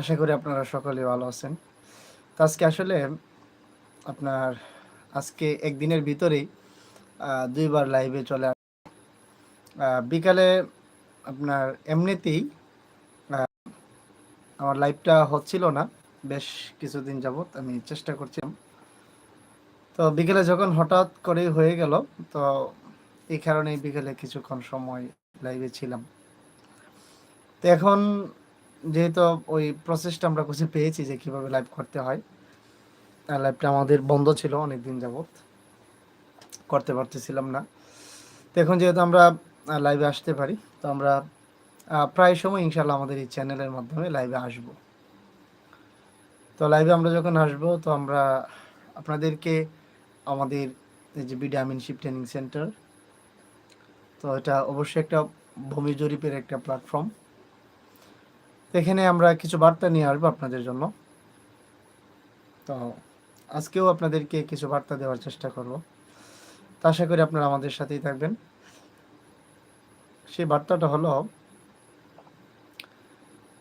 আশা করি আপনারা সকলে ভালো আছেন। তো আজকে আসলে আপনার আজকে একদিনের ভিতরেই দুইবার লাইভে চলে বিকালে আপনার এমনিতেই আমার লাইভটা হচ্ছিল না, বেশ কিছুদিন যাবৎ আমি চেষ্টা করছিলাম। তো বিকেলে যখন হঠাৎ করে হয়ে গেল, তো এই কারণেই বিকেলে কিছুক্ষণ সময় লাইভে ছিলাম। এখন যেহেতু ওই প্রসেসটা আমরা খুঁজে পেয়েছি যে কীভাবে লাইভ করতে হয় লাইভটা আমাদের বন্ধ ছিল অনেক দিন যাবৎ, করতে পারতেছিলাম না। তো এখন যেহেতু আমরা লাইভে আসতে পারি, তো আমরা প্রায় সময় ইনশাল্লাহ আমাদের এই চ্যানেলের মাধ্যমে লাইভে আসব। তো লাইভে আমরা যখন আসব, তো আমরা আপনাদেরকে আমাদের এই যে বিডামিনশিপ ট্রেনিং সেন্টার তো এটা অবশ্যই একটা ভূমি জরিপের একটা প্ল্যাটফর্ম এখানে আমরা কিছু বার্তা নিয়ে আসব আপনাদের জন্য। তো আজকেও আপনাদেরকে কিছু বার্তা দেওয়ার চেষ্টা করব। তো আশা করি আপনারা আমাদের সাথেই থাকবেন। সেই বার্তাটা হলো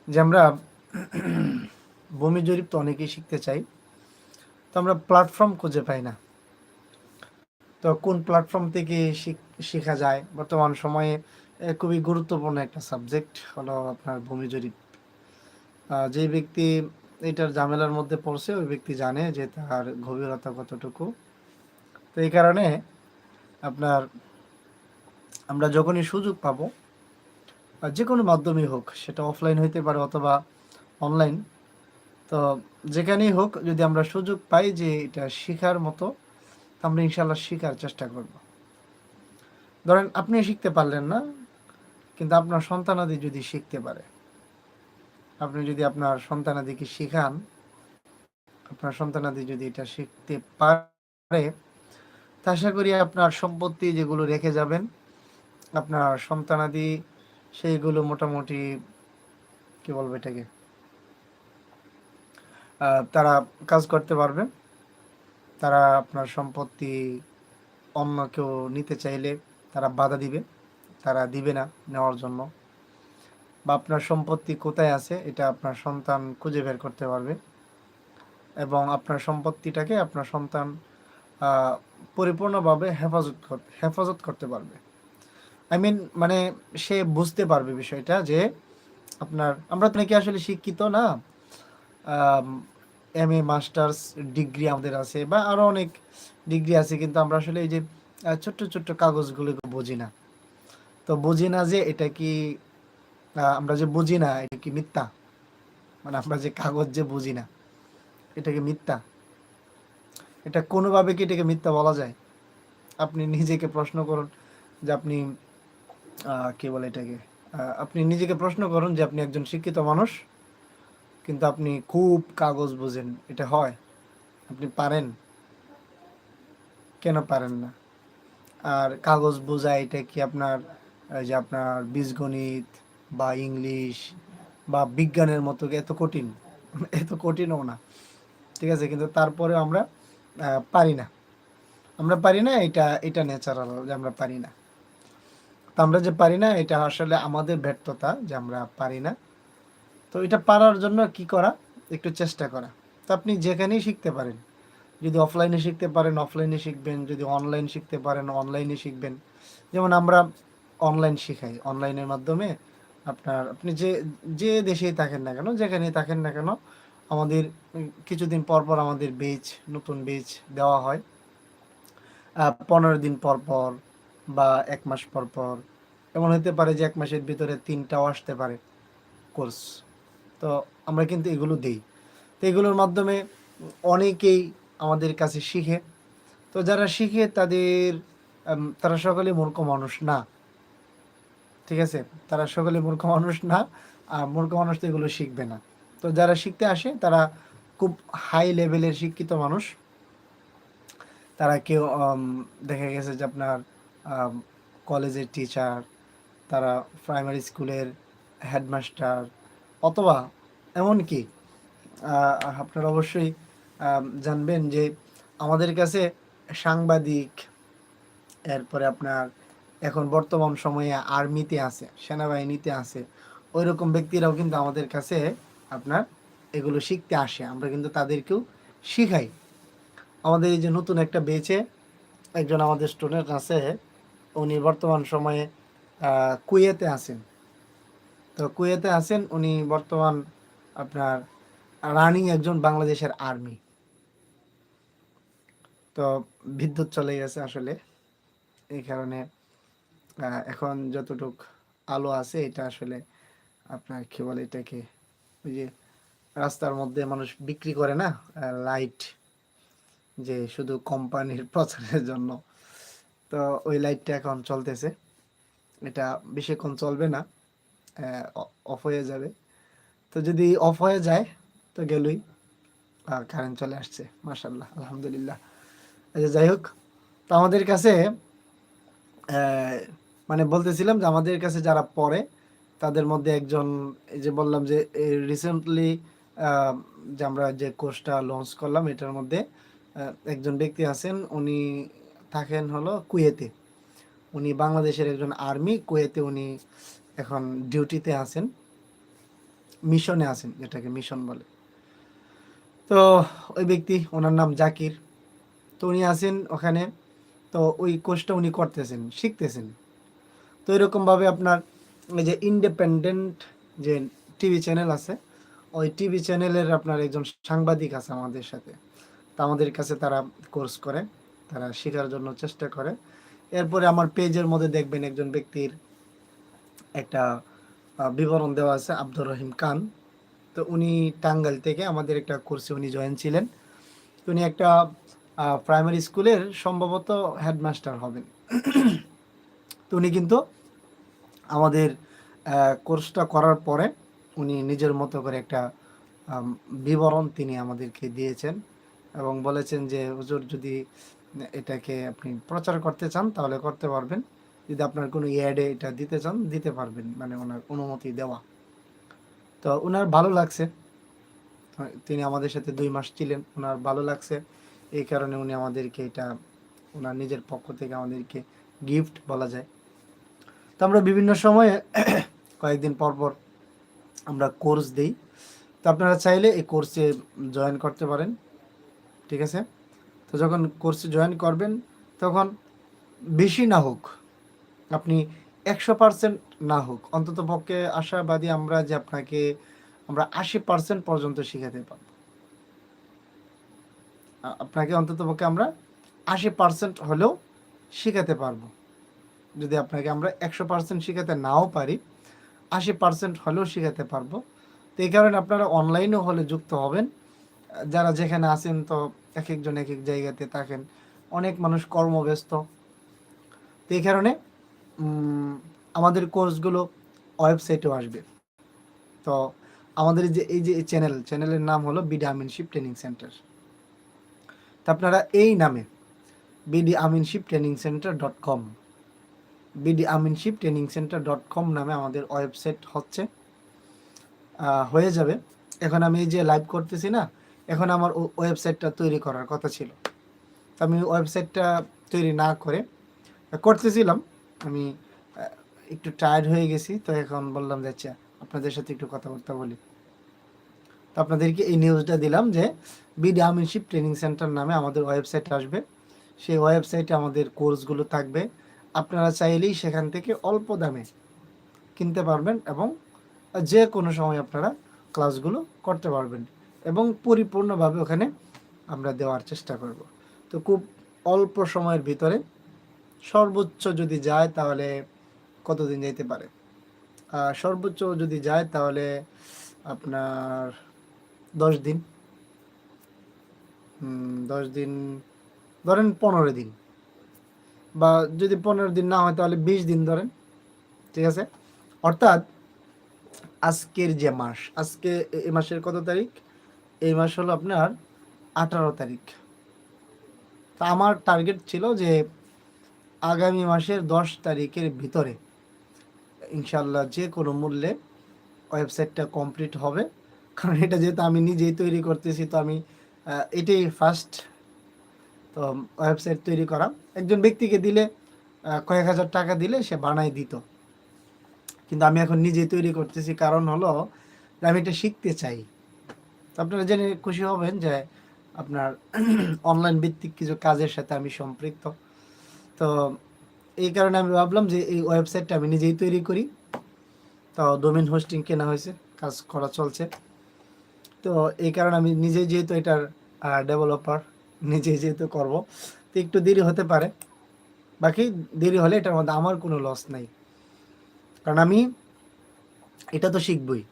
যে আমরা ভূমি জরিপ তো অনেকেই শিখতে চাই, তো আমরা প্ল্যাটফর্ম খুঁজে পাই না। তো কোন প্ল্যাটফর্ম থেকে শিখ- যায়? বর্তমান সময়ে খুবই গুরুত্বপূর্ণ একটা সাবজেক্ট হলো আপনার ভূমি জরিপ যে ব্যক্তি এটার ঝামেলার মধ্যে পড়ছে, ওই ব্যক্তি জানে যে তার গভীরতা কতটুকু। তো এই কারণে আপনার আমরা যখনই সুযোগ পাব আর যে কোনো মাধ্যমেই হোক, সেটা অফলাইন হইতে পারে অথবা অনলাইন তো যেখানেই হোক যদি আমরা সুযোগ পাই যে এটা শেখার মতো আমরা ইনশাল্লাহ শেখার চেষ্টা করব। ধরেন আপনি শিখতে পারলেন না, কিন্তু আপনার সন্তানাদি যদি শিখতে পারে আপনি যদি আপনার সন্তানাদিকে শেখান, আপনার সন্তানাদি যদি এটা শিখতে পারে, তা আশা করি আপনার সম্পত্তি যেগুলো রেখে যাবেন, আপনার সন্তানাদি সেইগুলো মোটামুটি, কি বলব এটাকে তারা কাজ করতে পারবে। তারা আপনার সম্পত্তি অন্য কেউ নিতে চাইলে তারা বাধা দিবে, তারা দিবে না নেওয়ার জন্য। বা আপনার সম্পত্তি কোথায় আছে, এটা আপনার সন্তান খুঁজে বের করতে পারবে। এবং আপনার সম্পত্তিটাকে আপনার সন্তান পরিপূর্ণভাবে হেফাজত হেফাজত করতে পারবে। আই মিন মানে সে বুঝতে পারবে বিষয়টা যে আপনার, আমরা তো নাকি আসলে শিক্ষিত না। এম এ মাস্টার্স ডিগ্রি আমাদের আছে বা আরও অনেক ডিগ্রি আছে, কিন্তু আমরা আসলে এই যে ছোট্ট ছোট্ট কাগজগুলো বুঝি না। তো বুঝি না যে এটা কি আমরা যে বুঝি না, এটা কি মিথ্যা? মানে আমরা যে কাগজ যে বুঝি না, এটা কি মিথ্যা? এটা কোনোভাবে কি এটাকে মিথ্যা বলা যায়? আপনি নিজেকে প্রশ্ন করুন যে আপনি কে বলে এটাকে? আপনি নিজেকে প্রশ্ন করুন যে আপনি একজন শিক্ষিত মানুষ, কিন্তু আপনি খুব কাগজ বুঝেন, এটা হয়? আপনি পারেন? কেন পারেন না? আর কাগজ বোঝা এটা কি আপনার যে আপনার বীজগণিত বা ইংলিশ বা বিজ্ঞানের মতো এত কঠিন, এত কঠিনও না। ঠিক আছে? কিন্তু তারপরেও আমরা পারি না। আমরা পারি না, এটা এটা ন্যাচারাল যে আমরা পারি না। তো আমরা যে পারি না, এটা আসলে আমাদের ব্যর্থতা যে আমরা পারি না। তো এটা পারার জন্য কি করা? একটু চেষ্টা করা। তো আপনি যেখানেই শিখতে পারেন। যদি অফলাইনে শিখতে পারেন অফলাইনে শিখবেন। যদি অনলাইন শিখতে পারেন অনলাইনে শিখবেন। যেমন আমরা অনলাইন শিখাই। অনলাইনের মাধ্যমে আপনার, আপনি যে যে দেশেই থাকেন না কেন, যেখানেই থাকেন না কেন, আমাদের কিছুদিন পর পর আমাদের বেচ নতুন বেচ দেওয়া হয়। পনেরো দিন পর পর বা এক মাস পর পর, এমন হতে পারে যে এক মাসের ভিতরে তিনটাও আসতে পারে কোর্স। তো আমরা কিন্তু এগুলো দিই। তো এগুলোর মাধ্যমে অনেকেই আমাদের কাছে শিখে। তো যারা শিখে তাদের তারা সকলে মূর্খ মানুষ না। ঠিক আছে? তারা সকলে মূর্খ মানুষ না, আর মূর্খ মানুষ তো এগুলো শিখবে না। তো যারা শিখতে আসে, তারা খুব হাই লেভেলের শিক্ষিত মানুষ। তারা কেউ দেখা গেছে যে আপনার কলেজের টিচার তারা প্রাইমারি স্কুলের হেডমাস্টার অথবা এমনকি আপনারা অবশ্যই জানবেন যে আমাদের কাছে সাংবাদিক, এরপরে আপনার এখন বর্তমান সময়ে আর্মিতে আছে, সেনাবাহিনীতে আছে। ওই রকম ব্যক্তিরাও কিন্তু আমাদের কাছে আপনার এগুলো শিখতে আসে। আমরা কিন্তু তাদেরকেও শিখাই। আমাদের এই যে নতুন একটা বেচে একজন আমাদের স্টুডেন্ট আছে, উনি বর্তমান সময়ে কুয়েতে আছেন। তো কুয়েতে আছেন, উনি বর্তমান আপনার রানিং একজন বাংলাদেশের আর্মি তো বিদ্যুৎ চলে গেছে আসলে, এই কারণে এখন যতটুক আলো আছে, এটা আসলে আপনার কি বলে এটাকে, ওই যে রাস্তার মধ্যে মানুষ বিক্রি করে না লাইট যে শুধু কোম্পানির প্রচারের জন্য। তো ওই লাইটটা এখন চলতেছে। এটা বেশিক্ষণ চলবে না অফ হয়ে যাবে। তো যদি অফ হয়ে যায়, তো গেলই কারেন্ট চলে আসছে মাশাল্লাহ আলহামদুলিল্লাহ। আচ্ছা যাই হোক, তো আমাদের কাছে মানে বলতেছিলাম যে আমাদের কাছে যারা পড়ে, তাদের মধ্যে একজন এই যে বললাম যে রিসেন্টলি যে আমরা যে কোর্সটা লঞ্চ করলাম, এটার মধ্যে একজন ব্যক্তি আছেন, উনি থাকেন হলো কুয়েতে। উনি বাংলাদেশের একজন আর্মি কুয়েতে উনি এখন ডিউটিতে আছেন মিশনে আছেন যেটাকে মিশন বলে। তো ওই ব্যক্তি, ওনার নাম জাকির। তো উনি আছেন ওখানে, তো ওই কোর্সটা উনি করতেছেন, শিখতেছেন। তো এরকমভাবে আপনার যে ইন্ডিপেন্ডেন্ট যে টিভি চ্যানেল আছে, ওই টিভি চ্যানেলের আপনার একজন সাংবাদিক আছে আমাদের সাথে। তা আমাদের কাছে তারা কোর্স করে, তারা শেখার জন্য চেষ্টা করে। এরপরে আমার পেজের মধ্যে দেখবেন একজন ব্যক্তির একটা বিবরণ দেওয়া আছে, আব্দুর রহিম খান। তো উনি টাঙ্গাইল থেকে আমাদের একটা কোর্সে উনি জয়েন ছিলেন। উনি একটা প্রাইমারি স্কুলের সম্ভবত হেডমাস্টার হবেন। তো উনি কিন্তু আমাদের কোর্সটা করার পরে উনি নিজের মতো করে একটা বিবরণ তিনি আমাদেরকে দিয়েছেন এবং বলেছেন যে, হুজুর, যদি এটাকে আপনি প্রচার করতে চান তাহলে করতে পারবেন। যদি আপনার কোনো অ্যাডে এটা দিতে চান, দিতে পারবেন। মানে ওনার অনুমতি দেওয়া। তো ওনার ভালো লাগছে। তিনি আমাদের সাথে দুই মাস ছিলেন। ওনার ভালো লাগছে। এই কারণে উনি আমাদেরকে এটা ওনার নিজের পক্ষ থেকে আমাদেরকে গিফট বলা যায়। তো আমরা বিভিন্ন সময়ে কয়েকদিন পর পর আমরা কোর্স দেই। তো আপনারা চাইলে এই কোর্সে জয়েন করতে পারেন, ঠিক আছে? তো যখন কোর্সে জয়েন করবেন, তখন বেশি না হোক, আপনি একশো পার্সেন্ট না হোক, অন্তত পক্ষে আশাবাদী আমরা যে আপনাকে আমরা আশি পার্সেন্ট পর্যন্ত শিখাতে পারব। আপনাকে অন্তত পক্ষে আমরা আশি পার্সেন্ট হলেও শিখাতে পারব। যদি আপনাকে আমরা একশো পার্সেন্ট শিখাতে নাও পারি, আশি পার্সেন্ট হলেও শেখাতে পারব। তো এই কারণে আপনারা অনলাইনেও হলে যুক্ত হবেন। যারা যেখানে আছেন তো এক একজন এক এক জায়গাতে থাকেন, অনেক মানুষ কর্মব্যস্ত। তো এই কারণে আমাদের কোর্সগুলো ওয়েবসাইটেও আসবে। তো আমাদের যে, এই যে চ্যানেল চ্যানেলের নাম হলো বিডি আমিনশিপ ট্রেনিং সেন্টার তো আপনারা এই নামে BD Aminship training center dot com BD Aminship training center dot com নামে আমাদের ওয়েবসাইট হচ্ছে। হয়ে যাবে। এখন আমি এই যে লাইভ করতেছি না, এখন আমার ওয়েবসাইটটা তৈরি করার কথা ছিল। তো আমি ওয়েবসাইটটা তৈরি না করে করতেছিলাম। আমি একটু টায়ার্ড হয়ে গেছি, তো এখন বললাম যে আচ্ছা আপনাদের সাথে একটু কথাবার্তা বলি। তো আপনাদেরকে এই নিউজটা দিলাম যে বিডি আমিনশিপ ট্রেনিং সেন্টার নামে আমাদের ওয়েবসাইট আসবে। সেই ওয়েবসাইটে আমাদের কোর্সগুলো থাকবে। আপনারা চাইলেই সেখান থেকে অল্প দামে কিনতে পারবেন এবং যে কোনো সময় আপনারা ক্লাসগুলো করতে পারবেন এবং পরিপূর্ণভাবে ওখানে আমরা দেওয়ার চেষ্টা করব। তো খুব অল্প সময়ের ভিতরে সর্বোচ্চ যদি যায় তাহলে কতদিন যেতে পারে? আহ, সর্বোচ্চ যদি যায় তাহলে আপনার দশ দিন। দশ দিন ধরেন পনেরো দিন। বা যদি পনেরো দিন না হয়, তাহলে বিশ দিন ধরেন, ঠিক আছে? অর্থাৎ আজকের যে মাস, আজকে এই মাসের কত তারিখ? এই মাস হলো আপনার আঠারো তারিখ। তা আমার টার্গেট ছিল যে আগামী মাসের দশ তারিখের ভিতরে ইনশাল্লাহ যে কোনো মূল্যে ওয়েবসাইটটা কমপ্লিট হবে। কারণ এটা যেহেতু আমি নিজেই তৈরি করতেছি, তো আমি এটাই ফার্স্ট তো ওয়েবসাইট তৈরি করা। একজন ব্যক্তিকে দিলে কয়েক হাজার টাকা দিলে সে বানাই দিত। কিন্তু আমি এখন নিজেই তৈরি করতেছি, কারণ হলো আমি এটা শিখতে চাই। তো আপনারা জেনে খুশি হবেন যে আপনার অনলাইন ভিত্তিক কিছু কাজের সাথে আমি সম্পৃক্ত। তো এই কারণে আমি ভাবলাম যে এই ওয়েবসাইটটা আমি নিজেই তৈরি করি। তো ডোমেন হোস্টিং কেনা হয়েছে, কাজ করা চলছে। তো এই কারণে আমি নিজেই যেহেতু এটার ডেভেলপার নিজেই যেহেতু করব, তো একটু দেরি হতে পারে। বাকি দেরি হলে এটার মধ্যে আমার কোনো লস নাই। কারণ আমি এটা তো শিখবই।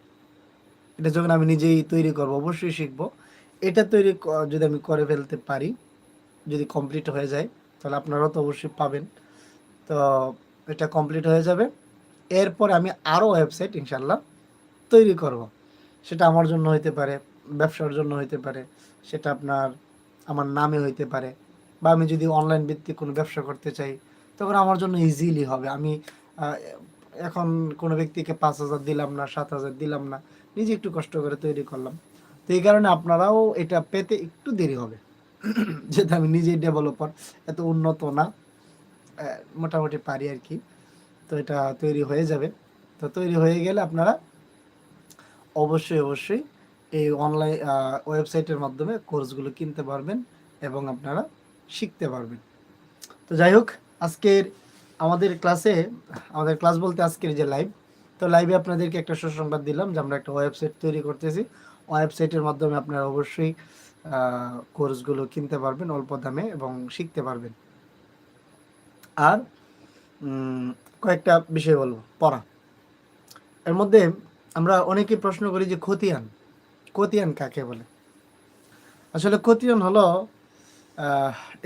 এটা যখন আমি নিজেই তৈরি করব, অবশ্যই শিখব। এটা তৈরি যদি আমি করে ফেলতে পারি, যদি কমপ্লিট হয়ে যায়, তাহলে আপনারাও তো অবশ্যই পাবেন। তো এটা কমপ্লিট হয়ে যাবে। এরপর আমি আরও ওয়েবসাইট ইনশাল্লাহ তৈরি করব। সেটা আমার জন্য হইতে পারে, ব্যবসার জন্য হইতে পারে, সেটা আপনার আমার নামে হইতে পারে বা আমি যদি অনলাইন ভিত্তিক কোনো ব্যবসা করতে চাই, তখন আমার জন্য ইজিলি হবে। আমি এখন কোনো ব্যক্তিকে পাঁচ হাজার দিলাম না, সাত হাজার দিলাম না, নিজে একটু কষ্ট করে তৈরি করলাম। তো এই কারণে আপনারাও এটা পেতে একটু দেরি হবে। যেহেতু আমি নিজেই ডেভেলপার এত উন্নত না মোটামুটি পারি আর কি। তো এটা তৈরি হয়ে যাবে। তো তৈরি হয়ে গেলে আপনারা অবশ্যই অবশ্যই এই অনলাইন ওয়েবসাইটের মাধ্যমে কোর্সগুলো কিনতে পারবেন এবং আপনারা শিখতে পারবেন। তো যাই হোক, আজকের আমাদের ক্লাসে আমাদের ক্লাস বলতে আজকের যে লাইভ তো লাইভে আপনাদেরকে একটা সুসংবাদ দিলাম যে আমরা একটা ওয়েবসাইট তৈরি করতেছি। ওয়েবসাইটের মাধ্যমে আপনারা অবশ্যই কোর্সগুলো কিনতে পারবেন অল্প দামে এবং শিখতে পারবেন। আর কয়েকটা বিষয় বলব, পড়া। এর মধ্যে আমরা অনেকে প্রশ্ন করি যে খতিয়ান খতিয়ান কাকে বলে? আসলে খতিয়ান হলো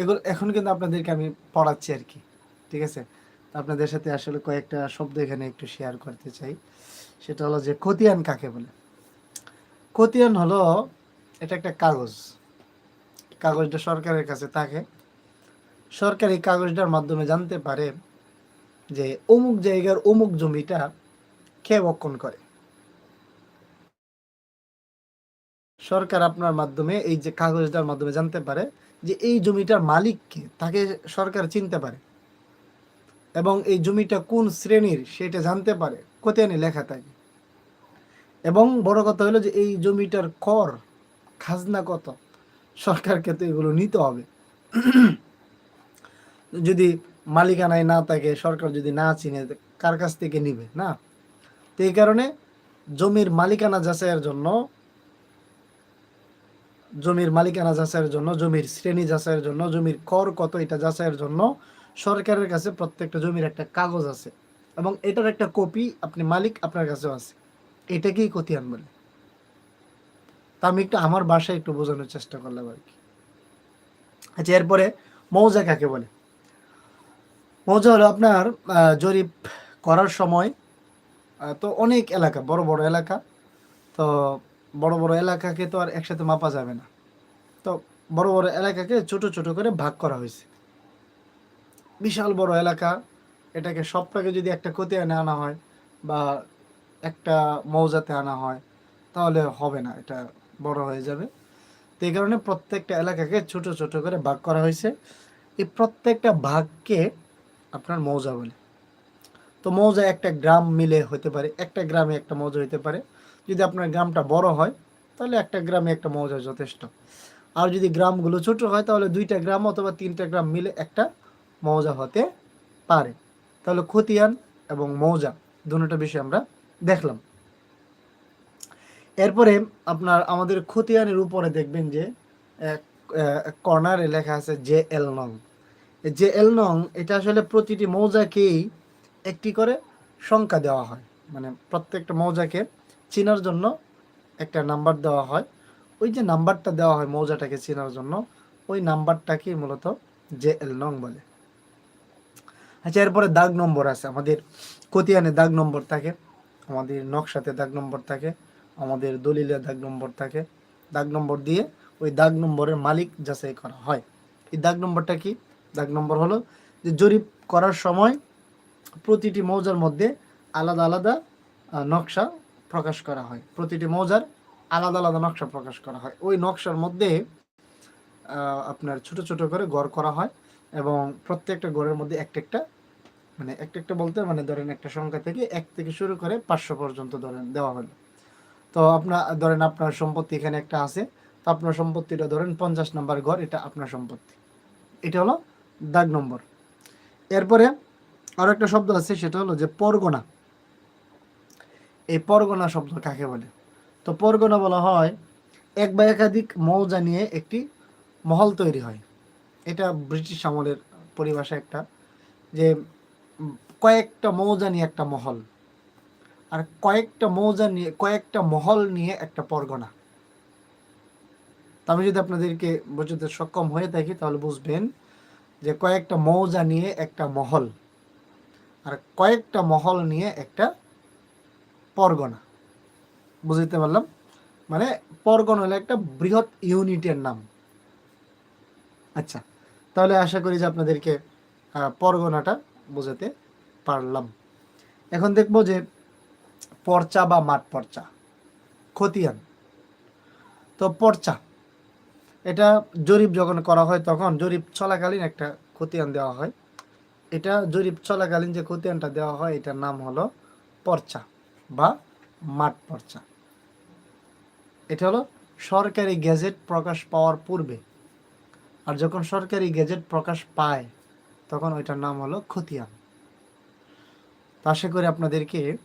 এগুলো এখন কিন্তু আপনাদেরকে আমি পড়াচ্ছি আর কি, ঠিক আছে? আপনাদের সাথে আসলে কয়েকটা শব্দ এখানে একটু শেয়ার করতে চাই। সেটা হলো যে খতিয়ান কাকে বলে? খতিয়ান হলো, এটা একটা কাগজ। কাগজটা সরকারের কাছে থাকে। সরকার এই কাগজটার মাধ্যমে জানতে পারে যে অমুক জায়গার অমুক জমিটা কে বক্ষণ করে। সরকার আপনার মাধ্যমে, এই যে কাগজটার মাধ্যমে জানতে পারে যে এই জমিটার মালিককে তাকে সরকার চিনতে পারে। এবং এই জমিটা কোন শ্রেণির সেটা জানতে পারে, কোথায় লেখা থাকে। এবং বড় কথা হলো যে এই জমিটার কর, খাজনা কত, সরকারকে তো এগুলো নিতে হবে। যদি মালিকানায় না থাকে, সরকার যদি না চিনে, কার কাছ থেকে নিবে, না? তো এই কারণে জমির মালিকানা যাচাইয়ের জন্য জমির মালিকানা যাচাইয়ের জন্য, জমির শ্রেণি যাচাইয়ের জন্য, জমির কর কত এটা যাচাইয়ের জন্য সরকারের কাছে প্রত্যেকটা জমির একটা কাগজ আছে এবং এটার একটা কপি আপনি মালিক আপনার কাছেও আছে। এটাকেই খতিয়ান বলে। তা আমি একটু আমার বাসায় একটু বোঝানোর চেষ্টা করলাম আর কি। আচ্ছা এরপরে মৌজা কাকে বলে? মৌজা হলো আপনার জরিপ করার সময় তো অনেক এলাকা, বড় বড় এলাকা, তো বড় বড় এলাকাকে তো আর একসাথে মাপা যাবে না। তো বড় বড় এলাকাকে ছোট ছোট করে ভাগ করা হয়েছে। বিশাল বড় এলাকা, এটাকে সবটাকে যদি একটা খতিয়ানে আনা হয় বা একটা মৌজাতে আনা হয়, তাহলে হবে না, এটা বড় হয়ে যাবে। তো এই কারণে প্রত্যেকটা এলাকাকে ছোট ছোট করে ভাগ করা হয়েছে। এই প্রত্যেকটা ভাগকে আপনার মৌজা বলে। তো মৌজা একটা গ্রাম মিলে হতে পারে, একটা গ্রামে একটা মৌজা হতে পারে। যদি আপনার গ্রামটা বড় হয়, তাহলে একটা গ্রামে একটা মৌজা যথেষ্ট। আর যদি গ্রামগুলো ছোট হয়, তাহলে দুইটা গ্রাম অথবা তিনটা গ্রাম মিলে একটা মৌজা হতে পারে। তাহলে খতিয়ান এবং মৌজা দুটোটা বিষয় আমরা দেখলাম। এরপরে আপনার আমাদের খতিয়ানের উপরে দেখবেন যে কর্নারে লেখা আছে জে এল নং। জে এল নং, এটা আসলে প্রতিটি মৌজাকেই একটি করে সংখ্যা দেওয়া হয়। মানে প্রত্যেকটা মৌজাকে চেনার জন্য একটা নাম্বার দেওয়া হয়। ওই যে নাম্বারটা দেওয়া হয় মৌজাটাকে চেনার জন্য, ওই নাম্বারটাকে মূলত জে এল নং বলে। আচ্ছা এরপরে দাগ নম্বর আছে। আমাদের কতিয়ানে দাগ নম্বর থাকে, আমাদের নকশাতে দাগ নম্বর থাকে, আমাদের দলিলে দাগ নম্বর থাকে। দাগ নম্বর দিয়ে ওই দাগ নম্বরের মালিক যাচাই করা হয়। এই দাগ নম্বরটা কি? দাগ নম্বর হলো যে জরিপ করার সময় প্রতিটি মৌজার মধ্যে আলাদা আলাদা নকশা প্রকাশ করা হয়। প্রতিটি মৌজার আলাদা আলাদা নকশা প্রকাশ করা হয়। ওই নকশার মধ্যে আপনার ছোট ছোট করে গড় করা হয় এবং প্রত্যেকটা গড়ের মধ্যে একটা একটা মানে একটা একটা বলতে মানে ধরেন একটা সংখ্যা থেকে এক থেকে শুরু করে পাঁচশো পর্যন্ত ধরেন দেওয়া হলো। তো আপনার, ধরেন আপনার সম্পত্তি এখানে একটা আছে। তো আপনার সম্পত্তিটা ধরেন পঞ্চাশ নম্বর ঘর এটা আপনার সম্পত্তি। এটা হলো দাগ নম্বর। এরপরে আরও একটা শব্দ আছে, সেটা হলো যে পরগনা এই পরগনা শব্দ কাকে বলে? তো পরগনা বলা হয় এক বা একাধিক মৌজা নিয়ে একটি মহল তৈরি হয়। এটা ব্রিটিশ আমলের পরিভাষা একটা যে কয়েকটা মৌজা নিয়ে একটা মহল আর কয়েকটা মৌজা নিয়ে কয়েকটা মহল নিয়ে একটা পরগনা। আমি যদি আপনাদেরকে বোঝাতে সক্ষম হয়ে থাকি তাহলে বুঝবেন যে কয়েকটা মৌজা নিয়ে একটা মহল আর কয়েকটা মহল নিয়ে একটা পরগনা। বুঝতে পারলাম? মানে পরগনা হলো একটা বৃহৎ ইউনিটের নাম। আচ্ছা তাহলে আশা করি যে আপনাদেরকে পরগনাটা বোঝাতে পারলাম। এখন দেখব যে পর্চা বা মাঠ পর্চা, খতিয়ান। তো পর্চা, এটা জরিপ যখন করা হয় তখন জরিপ চলাকালীন একটা খতিয়ান দেওয়া হয়। এটা জরিপ চলাকালীন যে খতিয়ানটা দেওয়া হয়, এটার নাম হলো পর্চা। বা মাঠ পর্চা। এটা হলো সরকারি গেজেট প্রকাশ পাওয়ার পূর্বে। আর যখন সরকারি গেজেট প্রকাশ পায়, তখন ওইটার নাম হলো খতিয়ান। আশা করি আপনাদেরকে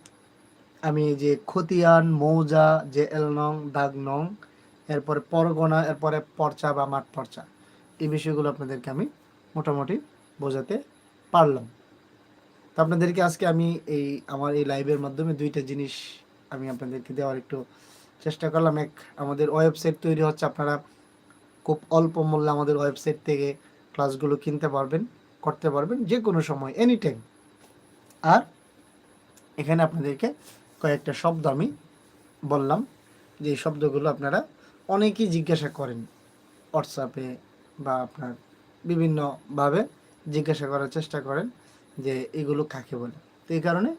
আমি যে খতিয়ান, মৌজা, যে এল নং দাগ নং এরপরে পরগনা, এরপরে পর্চা বা মাঠ পর্চা, এই বিষয়গুলো আপনাদেরকে আমি মোটামুটি বোঝাতে পারলাম। তো আপনাদেরকে আজকে আমি এই, আমার এই লাইভের মাধ্যমে দুইটা জিনিস আমি আপনাদেরকে দেওয়ার একটু চেষ্টা করলাম। এক, আমাদের ওয়েবসাইট তৈরি হচ্ছে, আপনারা খুব অল্প মূল্যে আমাদের ওয়েবসাইট থেকে ক্লাসগুলো কিনতে পারবেন, করতে পারবেন যে কোনো সময় এনি টাইম আর এখানে আপনাদেরকে কয়েকটা শব্দ আমি বললাম, যে শব্দগুলো আপনারা অনেকেই জিজ্ঞাসা করেন হোয়াটসঅ্যাপে বা আপনার বিভিন্নভাবে জিজ্ঞাসা করার চেষ্টা করেন। যে এগুলো কাকে বলে? তো এই কারণে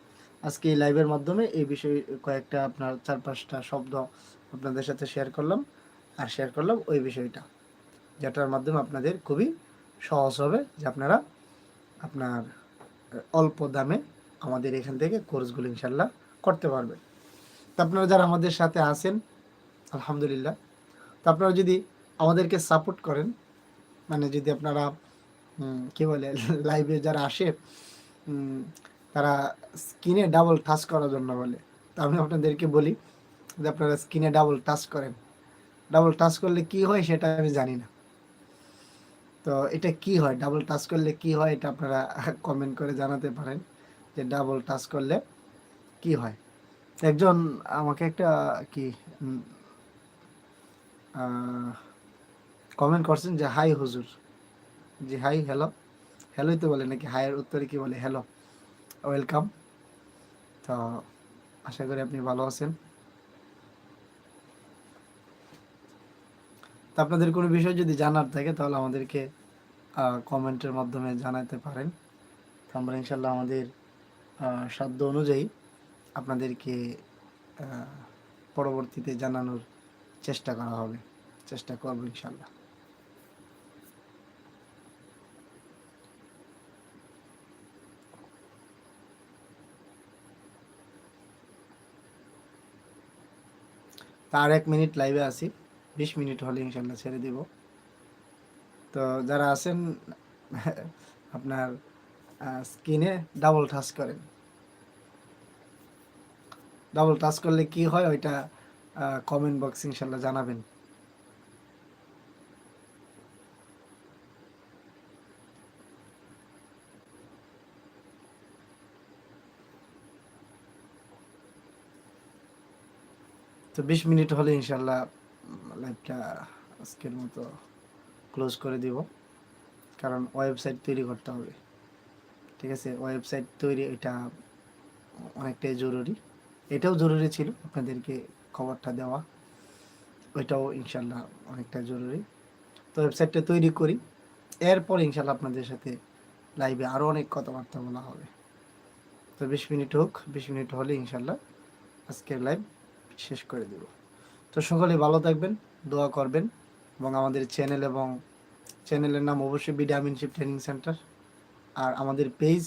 আজকে এই লাইভের মাধ্যমে এই বিষয়ে কয়েকটা আপনার চার পাঁচটা শব্দ আপনাদের সাথে শেয়ার করলাম আর শেয়ার করলাম ওই বিষয়টা, যেটার মাধ্যমে আপনাদের খুবই সহজ হবে যে আপনারা আপনার অল্প দামে আমাদের এখান থেকে কোর্সগুলো ইনশাল্লাহ করতে পারবেন। তো আপনারা যারা আমাদের সাথে আছেন, আলহামদুলিল্লাহ। তো আপনারা যদি আমাদেরকে সাপোর্ট করেন মানে যদি আপনারা কি বলে লাইভে যারা আসে তারা স্কিনে ডাবল টাচ করার জন্য বলে। তো আমি আপনাদেরকে বলি যে আপনারা স্কিনে ডাবল টাচ করেন। ডাবল টাচ করলে কি হয় সেটা আমি জানি না। তো এটা কি হয়? ডাবল টাচ করলে কি হয় এটা আপনারা কমেন্ট করে জানাতে পারেন যে ডাবল টাচ করলে কি হয়। একজন আমাকে একটা কি কমেন্ট করছেন যে, হাই হুজুর। জি হাই হ্যালো হ্যালোই তো বলে নাকি? হাইয়ের উত্তরে কি বলে? হ্যালো ওয়েলকাম তো আশা করি আপনি ভালো আছেন। তো আপনাদের কোনো বিষয় যদি জানার থাকে, তাহলে আমাদেরকে কমেন্টের মাধ্যমে জানাতে পারেন। তো আমরা ইনশাল্লাহ আমাদের সাধ্য অনুযায়ী আপনাদেরকে পরবর্তীতে জানানোর চেষ্টা করা হবে। চেষ্টা করব ইনশাল্লাহ তার এক মিনিট লাইভে আছি। বিশ মিনিট হলে ইনশাল্লাহ ছেড়ে দিব। তো যারা আছেন, আপনার স্কিনে ডাবল টাচ করেন। ডাবল টাচ করলে কি হয়? ওইটা কমেন্ট বক্স ইনশাল্লাহ জানাবেন। তো বিশ মিনিট হলে ইনশাল্লাহ লাইভটা আজকের মতো ক্লোজ করে দিব। কারণ ওয়েবসাইট তৈরি করতে হবে। ঠিক আছে? ওয়েবসাইট তৈরি এটা অনেকটাই জরুরি। এটাও জরুরি ছিল আপনাদেরকে খবরটা দেওয়া। ওইটাও ইনশাল্লাহ অনেকটা জরুরি। তো ওয়েবসাইটটা তৈরি করি। এরপর ইনশাল্লাহ আপনাদের সাথে লাইভে আরও অনেক কথাবার্তা বলা হবে। তো বিশ মিনিট হোক, বিশ মিনিট হলে ইনশাল্লাহ আজকের লাইভ শেষ করে দেব। তো সকলে ভালো থাকবেন, দোয়া করবেন এবং আমাদের চ্যানেল এবং চ্যানেলের নাম অবশ্যই বিডি আমিনশিপ ট্রেনিং সেন্টার আর আমাদের পেজ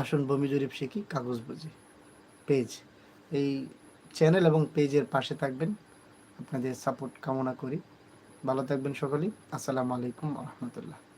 আসন ভূমি জরিপ শিখি কাগজ বুঝি। পেজ এই চ্যানেল এবং পেজের পাশে থাকবেন। আপনাদের সাপোর্ট কামনা করি। ভালো থাকবেন সকলেই। আসসালামু আলাইকুম রহমতুল্লাহ।